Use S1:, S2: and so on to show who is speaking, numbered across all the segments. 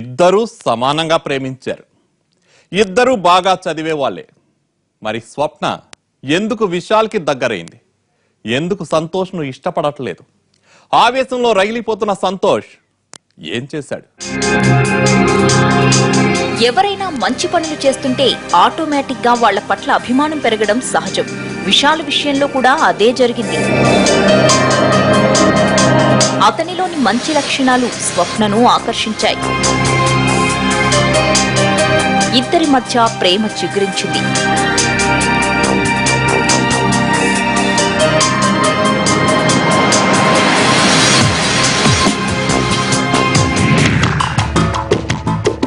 S1: ఇద్దరూ సమానంగా ప్రేమించారు. ఇద్దరూ బాగా చదివే వాళ్ళే. మరి స్వప్న ఎందుకు విశాల్కి దగ్గరైంది? ఎందుకు సంతోష్ను ఇష్టపడట్లేదు? ఆవేశంలో రగిలిపోతున్న సంతోష్ ఏం చేశాడు?
S2: ఎవరైనా మంచి పనులు చేస్తుంటే ఆటోమేటిక్గా వాళ్ళ పట్ల అభిమానం పెరగడం సహజం. విశాల విషయంలో కూడా అదే జరిగింది. అతనిలోని మంచి లక్షణాలు స్వప్నను ఆకర్షించాయి. ఇద్దరి మధ్య ప్రేమ చిగురించింది.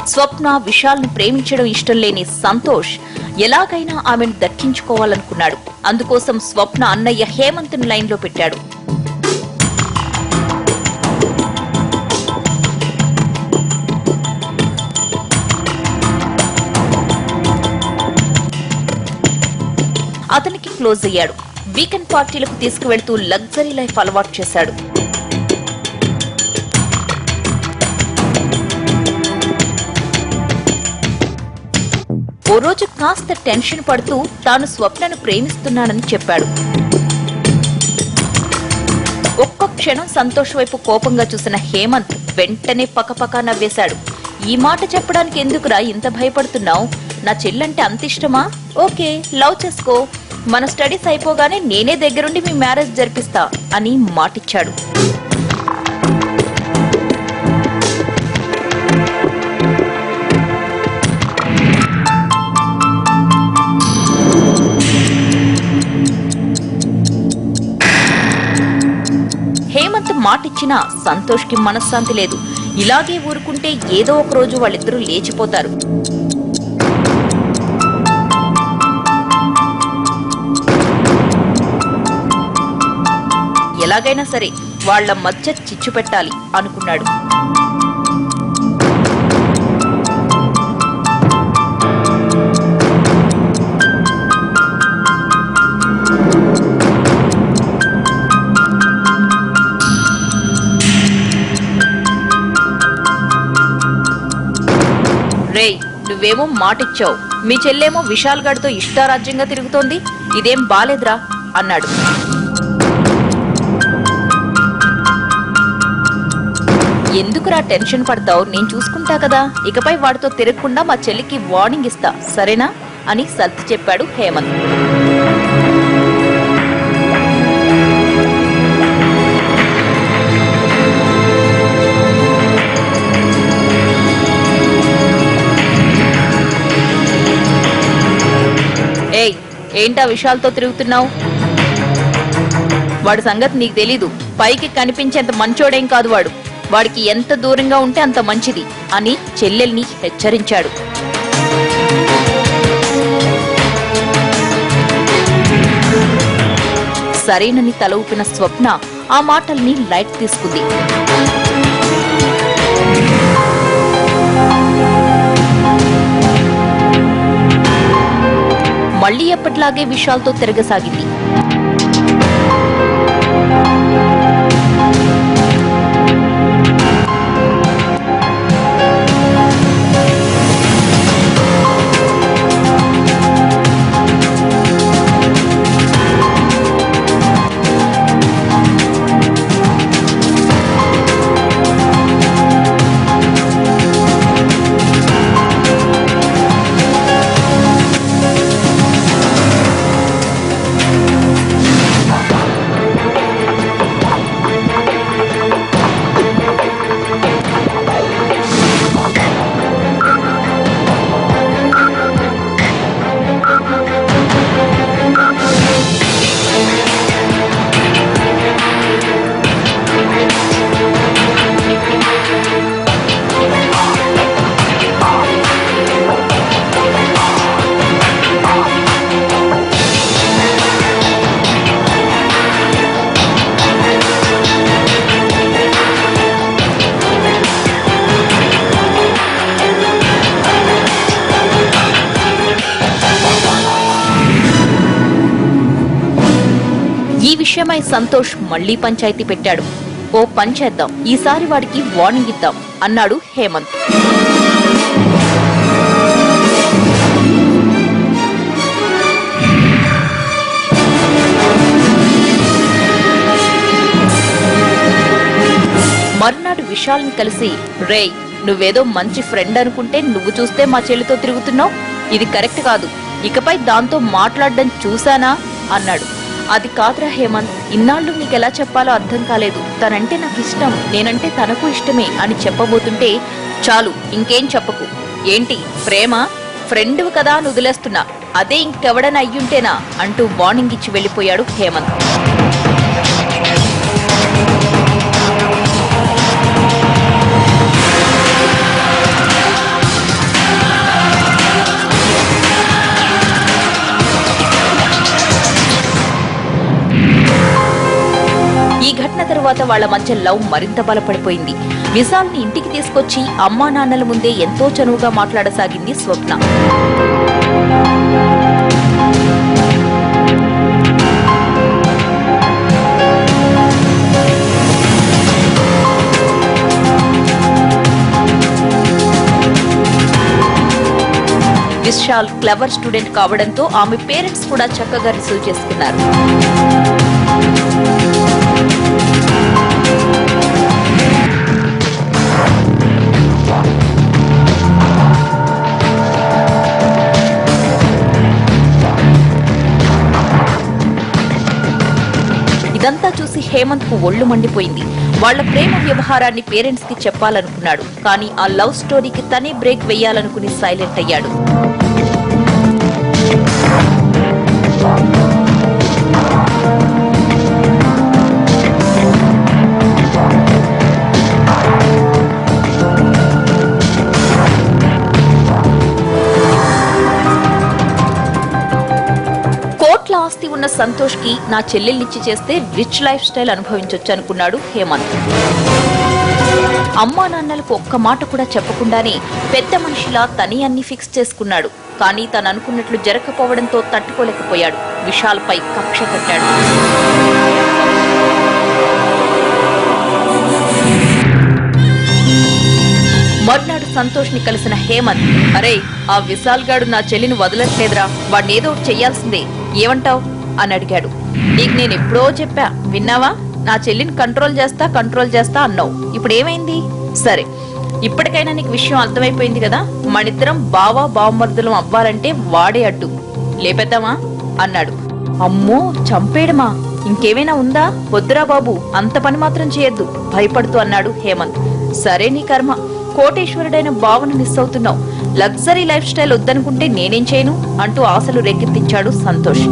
S2: స్వప్న విశాల్ను ప్రేమించడం ఇష్టం లేని సంతోష్ ఎలాగైనా ఆమెను దక్కించుకోవాలనుకున్నాడు. అందుకోసం స్వప్న అన్నయ్య హేమంత్ను లైన్లో పెట్టాడు. క్లోజ్ అయ్యాడు. వీకెండ్ పార్టీలకు తీసుకువెళ్తూ లగ్జరీ లైఫ్ అలవాటు చేశాడు. ఓ రోజు కాస్త టెన్షన్ పడుతూ తాను స్వప్నను ప్రేమిస్తున్నానని చెప్పాడు. ఒక్క క్షణం సంతోష్ వైపు కోపంగా చూసిన హేమంత్ వెంటనే పకపకా నవ్వేశాడు. ఈ మాట చెప్పడానికి ఎందుకురా ఇంత భయపడుతున్నావు? నా చెల్లంటే అంత ఇష్టమా? ఓకే లవ్ చేసుకో. మన స్టడీస్ అయిపోగానే నేనే దగ్గరుండి మీ మ్యారేజ్ జరిపిస్తా అని మాటిచ్చాడు. హేమంత్ మాటిచ్చినా సంతోష్కి మనశ్శాంతి లేదు. ఇలాగే ఊరుకుంటే ఏదో ఒక రోజు వాళ్ళిద్దరూ లేచిపోతారు. ఎలాగైనా సరే వాళ్ళ మధ్య చిచ్చు పెట్టాలి అనుకున్నాడు. రేయ్ నువ్వేమో మాటిచ్చావు. మీ చెల్లేమో విశాల్ గడితో ఇష్టారాజ్యంగా తిరుగుతోంది. ఇదేం బాలేదురా అన్నాడు. ఎందుకురా టెన్షన్ పడతావు? నేను చూసుకుంటా కదా. ఇకపై వాడితో తిరగకుండా మా చెల్లికి వార్నింగ్ ఇస్తా. సరేనా? అని సర్ది చెప్పాడు హేమంత్. ఏయ్ ఏంటా విషయాలతో తిరుగుతున్నావు? వాడి సంగతి నీకు తెలీదు. పైకి కనిపించేంత మంచోడేం కాదు వాడు. వాడికి ఎంత దూరంగా ఉంటే అంత మంచిది అని చెల్లెల్ని హెచ్చరించాడు. సరేనని తల ఊపిన స్వప్న ఆ మాటల్ని లైట్ తీసుకుంది. మళ్ళీ ఎప్పటిలాగే విషయాలతో తిరగసాగింది. విషయమై సంతోష్ మళ్ళీ పంచాయతీ పెట్టాడు. ఓ పని చేద్దాం. ఈసారి వాడికి వార్నింగ్ ఇద్దాం అన్నాడు హేమంత్. మర్నాడు విశాల్ని కలిసి రేయ్ నువ్వేదో మంచి ఫ్రెండ్ అనుకుంటే నువ్వు చూస్తే మా చెల్లితో తిరుగుతున్నావు? ఇది కరెక్ట్ కాదు. ఇకపై దాంతో మాట్లాడడం చూశానా? అన్నాడు. అది కాదురా హేమంత్ ఇన్నాళ్ళు నీకెలా చెప్పాలో అర్థం కాలేదు. తనంటే నాకు ఇష్టం నేనంటే తనకు ఇష్టమే అని చెప్పబోతుంటే చాలు ఇంకేం చెప్పకు. ఏంటి ప్రేమ? ఫ్రెండ్ కదా అని వదిలేస్తున్నా. అదే ఇంకెవడన అయ్యుంటేనా? అంటూ వార్నింగ్ ఇచ్చి వెళ్ళిపోయాడు హేమంత్. ఈ ఘటన తరువాత వాళ్ళ మధ్య లవ్ మరింత బలపడిపోయింది. విశాల్ని ఇంటికి తీసుకొచ్చి అమ్మా నాన్నల ముందే ఎంతో చనువుగా మాట్లాడసాగింది స్వప్న. విశాల్ క్లవర్ స్టూడెంట్ కావడంతో ఆమె పేరెంట్స్ కూడా చక్కగా రిసీవ్ చేసుకున్నారు. చూసి హేమంత్కు ఒళ్ళు మండిపోయింది. వాళ్ళ ప్రేమ వ్యవహారాన్ని పేరెంట్స్కి చెప్పాలనుకున్నాడు. కానీ ఆ లవ్ స్టోరీకి తనే బ్రేక్ వేయాలనుకుని సైలెంట్ అయ్యాడు. ఆస్తి ఉన్న సంతోష్కి నా చెల్లెల్నిచ్చి చేస్తే రిచ్ లైఫ్ స్టైల్ అనుభవించొచ్చు అనుకున్నాడు హేమంత్. అమ్మా నాన్నలకు ఒక్క మాట కూడా చెప్పకుండానే పెద్ద మనిషిలా తని అన్ని ఫిక్స్ చేసుకున్నాడు. కానీ తను అనుకున్నట్లు జరగకపోవడంతో తట్టుకోలేకపోయాడు. విశాల్పై కక్ష కట్టాడు. సంతోష్ని కలిసిన హేమంత్ అరే ఆ విశాల్ గాడు నా చెల్లిని వదలట్లేదురా వాడిని ఏదో ఒకటి చెయ్యాల్సిందే ఏమంటావ్? అని అడిగాడు. నీకు నేను ఎప్పుడో చెప్పా విన్నావా? నా చెల్లిని కంట్రోల్ చేస్తా కంట్రోల్ చేస్తా అన్నావు. ఇప్పుడు ఏమైంది? సరే ఇప్పటికైనా నీకు విషయం అర్థమైపోయింది కదా మనిద్దరం బావా బావమర్దులం అవ్వాలంటే వాడే అడ్డు. లేపేద్దామా? అన్నాడు. అమ్మో చంపేయడమా? ఇంకేమైనా ఉందా? వద్దురా బాబు అంత పని మాత్రం చేయొద్దు భయపడుతూ అన్నాడు హేమంత్. సరే నీ కర్మ కోటేశ్వరుడైన భావన మిస్ అవుతున్నావు లగ్జరీ లైఫ్ స్టైల్ వద్దనుకుంటే నేనేం చేయను? అంటూ ఆశలు రేకెత్తించాడు సంతోష్.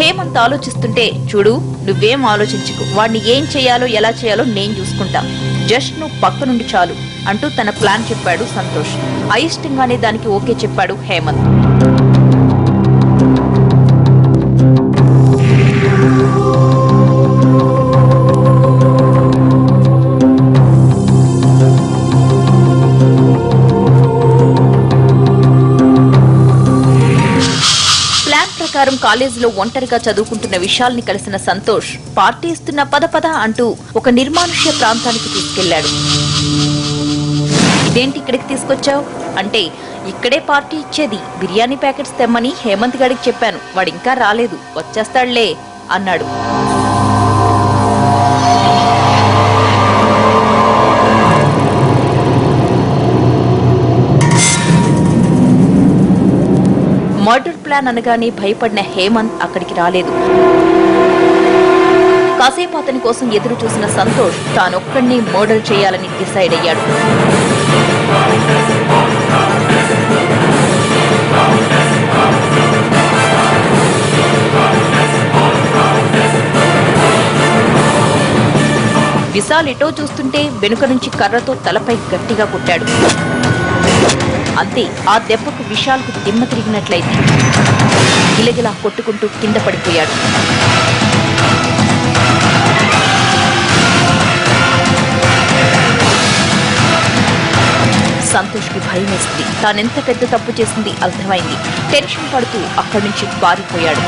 S2: హేమంత్ ఆలోచిస్తుంటే చూడు నువ్వేం ఆలోచించుకు. వాడిని ఏం చేయాలో ఎలా చేయాలో నేను చూసుకుంటా. జస్ట్ నువ్వు పక్క నుండి చాలు అంటూ తన ప్లాన్ చెప్పాడు సంతోష్. అయిష్టంగానే దానికి ఓకే చెప్పాడు హేమంత్. ప్రకారం కాలేజీలో ఒంటరిగా చదువుకుంటున్న విశాల్ని కలిసిన సంతోష్ పార్టీ ఇస్తున్న పద పద అంటూ ఒక నిర్మానుష్య ప్రాంతానికి తీసుకెళ్ళాడు. ఇదేంటి ఇక్కడికి తీసుకొచ్చావు? అంటే ఇక్కడే పార్టీ ఇచ్చేది బిర్యానీ ప్యాకెట్స్ తెమ్మని హేమంత్ గడికి చెప్పాను వాడు ఇంకా రాలేదు వచ్చేస్తాడులే అన్నాడు. మర్డర్ ప్లాన్ అనగానే భయపడిన హేమంత్ అక్కడికి రాలేదు. కాసేపు అతని కోసం ఎదురు చూసిన సంతోష్ తానొక్కడిని మర్డర్ చేయాలని డిసైడ్ అయ్యాడు. విశాల్ ఎటో చూస్తుంటే వెనుక నుంచి కర్రతో తలపై గట్టిగా కొట్టాడు. అంతే ఆ దెబ్బ విశాల్కు దిమ్మ తిరిగినట్లయింది గిలగిలా కొట్టుకుంటూ కింద పడిపోయాడు. సంతోష్కి భయం వేసింది తానెంత పెద్ద తప్పు చేసింది అర్థమైంది. టెన్షన్ పడుతూ అక్కడి నుంచి పారిపోయాడు.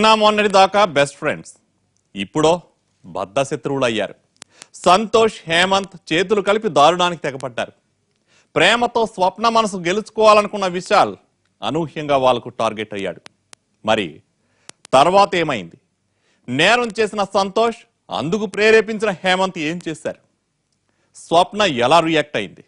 S1: నిన్న మొన్నటి దాకా బెస్ట్ ఫ్రెండ్స్ ఇప్పుడో బద్ద శత్రువులు అయ్యారు. సంతోష్ హేమంత్ చేతులు కలిపి దారుణానికి తెగపడ్డారు. ప్రేమతో స్వప్న మనసు గెలుచుకోవాలనుకున్న విశాల్ అనూహ్యంగా వాళ్ళకు టార్గెట్ అయ్యాడు. మరి తర్వాత ఏమైంది? నేరం చేసిన సంతోష్ అందుకు ప్రేరేపించిన హేమంత్ ఏం చేశారు? స్వప్న ఎలా రియాక్ట్ అయింది?